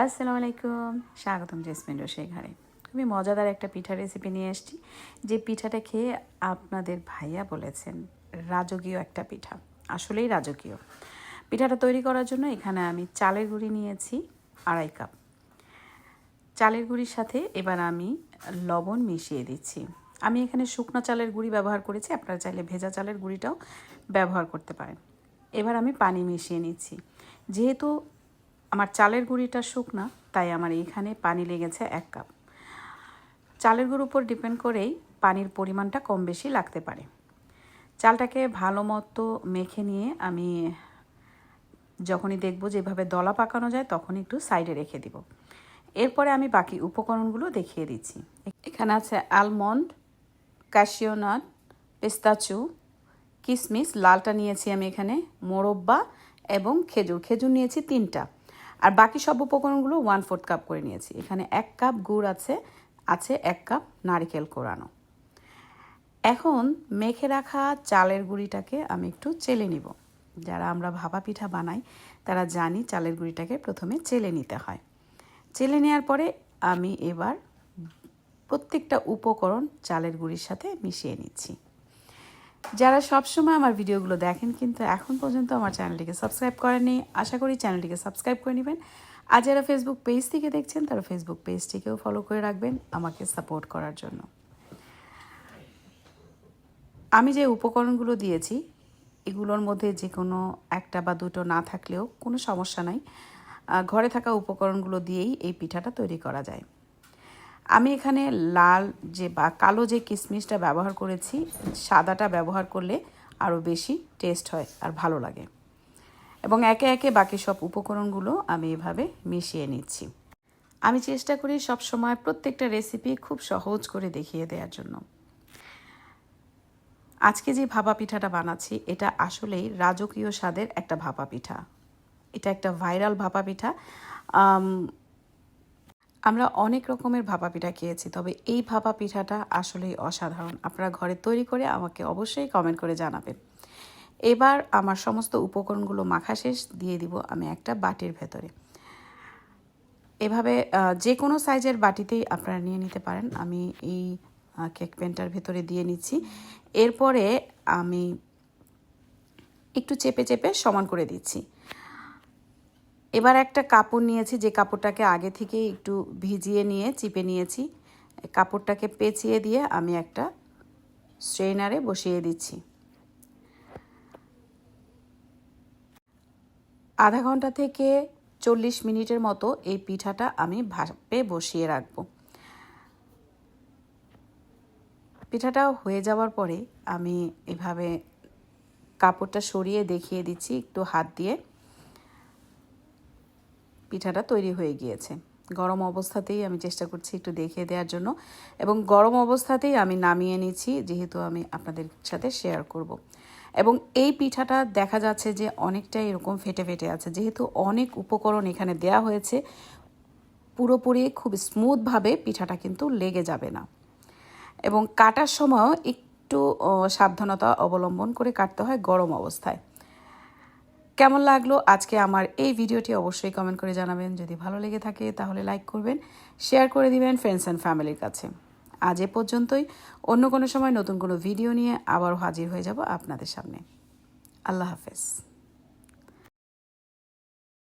আসসালামু আলাইকুম। স্বাগতম জেসমিন রোষের ঘরে খুবই মজাদার একটা পিঠা রেসিপি নিয়ে এসেছি। যে পিঠাটা খেয়ে আপনাদের ভাইয়া বলেছেন, রাজকীয় একটা পিঠা। আসলেই রাজকীয়। পিঠাটা তৈরি করার জন্য এখানে আমি চালের গুঁড়ি নিয়েছি আড়াই কাপ। চালের গুঁড়ির সাথে এবার আমি লবণ মিশিয়ে দিচ্ছি। আমি এখানে শুকনো চালের গুঁড়ি ব্যবহার করেছি, আপনারা চাইলে ভেজা চালের গুঁড়িটাও ব্যবহার করতে পারেন। এবার আমি পানি মিশিয়ে নিচ্ছি। যেহেতু আমার চালের গুঁড়িটা শুকনা তাই আমার এখানে পানি লেগেছে এক কাপ। চালের গুঁড়োর উপর ডিপেন্ড করেই পানির পরিমাণটা কম বেশি লাগতে পারে। চালটাকে ভালো মতো মেখে নিয়ে আমি যখনই দেখব যেভাবে দলা পাকানো যায় তখন একটু সাইডে রেখে দিব। এরপরে আমি বাকি উপকরণগুলো দেখিয়ে দিচ্ছি। এখানে আছে আলমন্ড ক্যাশিওনাট পেস্তাচু কিশমিশ লালটা নিয়েছি আমি এখানে, মোরব্বা এবং খেজুর। খেজুর নিয়েছি তিনটা। আর বাকি সব উপকরণগুলো ওয়ান ফোর্থ কাপ করে নিয়েছি। এখানে এক কাপ গুড় আছে আছে এক কাপ নারিকেল কোরানো। এখন মেখে রাখা চালের গুঁড়িটাকে আমি একটু চেলে নিব। যারা আমরা ভাপা পিঠা বানাই, তারা জানি চালের গুঁড়িটাকে প্রথমে চেলে নিতে হয়। চেলে নেওয়ার পরে আমি এবার প্রত্যেকটা উপকরণ চালের গুঁড়ির সাথে মিশিয়ে নিচ্ছি। যারা সবসময় আমার ভিডিওগুলো দেখেন, কিন্তু এখন পর্যন্ত আমার চ্যানেলটিকে সাবস্ক্রাইব করেননি, আশা করি চ্যানেলটিকে সাবস্ক্রাইব করে নেবেন। আর যারা ফেসবুক পেজ থেকে দেখছেন, তারা ফেসবুক পেজটিকেও ফলো করে রাখবেন আমাকে সাপোর্ট করার জন্য। আমি যে উপকরণগুলো দিয়েছি, এগুলোর মধ্যে যে কোনো একটা বা দুটো না থাকলেও কোনো সমস্যা নাই। ঘরে থাকা উপকরণগুলো দিয়েই এই পিঠাটা তৈরি করা যায়। আমি এখানে লাল যে বা কালো যে কিশমিশটা ব্যবহার করেছি, সাদাটা ব্যবহার করলে আরও বেশি টেস্ট হয় আর ভালো লাগে। এবং একে একে বাকি সব উপকরণগুলো আমি এভাবে মিশিয়ে নিচ্ছি। আমি চেষ্টা করি সব সময় প্রত্যেকটা রেসিপি খুব সহজ করে দেখিয়ে দেওয়ার জন্য। আজকে যে ভাপা পিঠাটা বানাচ্ছি, এটা আসলেই রাজকীয় স্বাদের একটা ভাপা পিঠা। এটা একটা ভাইরাল ভাপা পিঠা। আমরা অনেক রকমের ভাপা পিঠা খেয়েছি, তবে এই ভাপা পিঠাটা আসলেই অসাধারণ। আপনারা ঘরে তৈরি করে আমাকে অবশ্যই কমেন্ট করে জানাবেন। এবার আমার সমস্ত উপকরণগুলো মাখা শেষ, দিয়ে দিব আমি একটা বাটির ভেতরে। এভাবে যে কোনো সাইজের বাটিতেই আপনারা নিয়ে নিতে পারেন। আমি এই কেক প্যানটার ভেতরে দিয়ে নিচ্ছি। এরপরে আমি একটু চেপে চেপে সমান করে দিচ্ছি। এবার একটা কাপড় নিয়েছি, যে কাপড়টাকে আগে থেকে একটু ভিজিয়ে নিয়ে, চিপে নিয়েছি। কাপড়টাকে পেঁচিয়ে দিয়ে আমি একটা স্ট্রেনারে বসিয়ে দিচ্ছি। আধা ঘণ্টা থেকে চল্লিশ মিনিটের মতো এই পিঠাটা আমি ভাপে বসিয়ে রাখব। পিঠাটা হয়ে যাওয়ার পরে আমি এভাবে কাপড়টা সরিয়ে দেখিয়ে দিচ্ছি, একটু হাত দিয়ে। পিঠাটা তৈরি হয়ে গিয়েছে। গরম অবস্থাতেই আমি চেষ্টা করছি একটু দেখিয়ে দেওয়ার জন্য এবং গরম অবস্থাতেই আমি নামিয়ে নিচ্ছি, যেহেতু আমি আপনাদের সাথে শেয়ার করব। এবং এই পিঠাটা দেখা যাচ্ছে যে অনেকটাই এরকম ফেটে ফেটে আছে। যেহেতু অনেক উপকরণ এখানে দেয়া হয়েছে, পুরোপুরি খুব স্মুথভাবে পিঠাটা কিন্তু লেগে যাবে না। এবং কাটার সময়ও একটু সাবধানতা অবলম্বন করে কাটতে হয় গরম অবস্থায়। কেমন লাগল আজকে আমার এই ভিডিওটি অবশ্যই কমেন্ট করে জানাবেন। যদি ভালো লেগে থাকে তাহলে লাইক করবেন শেয়ার করে দিবেন ফ্রেন্ডস অ্যান্ড ফ্যামিলির কাছে। আজ এ পর্যন্তই। অন্য কোনো সময় নতুন কোনো ভিডিও নিয়ে আবারও হাজির হয়ে যাব আপনাদের সামনে। আল্লাহ হাফেজ।